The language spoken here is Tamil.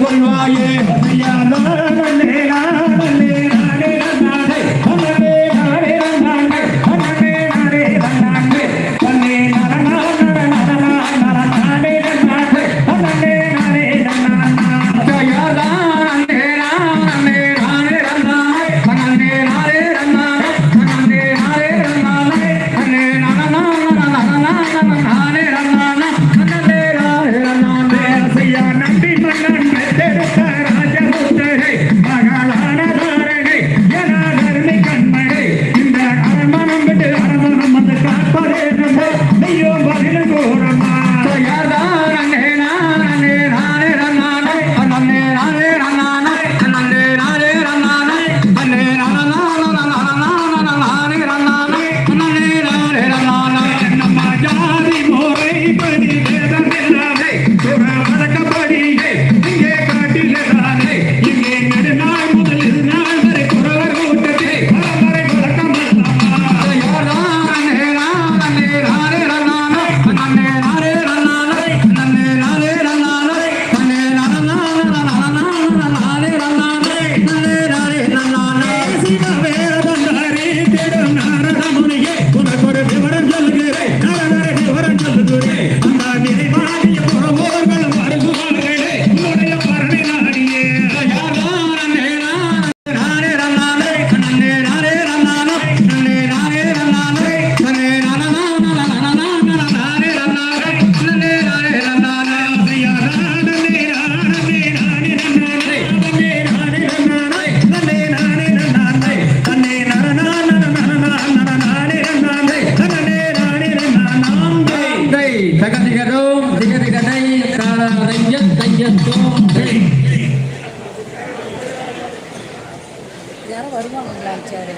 கொள்வாயே யாரும் வருவாங்களா சரி.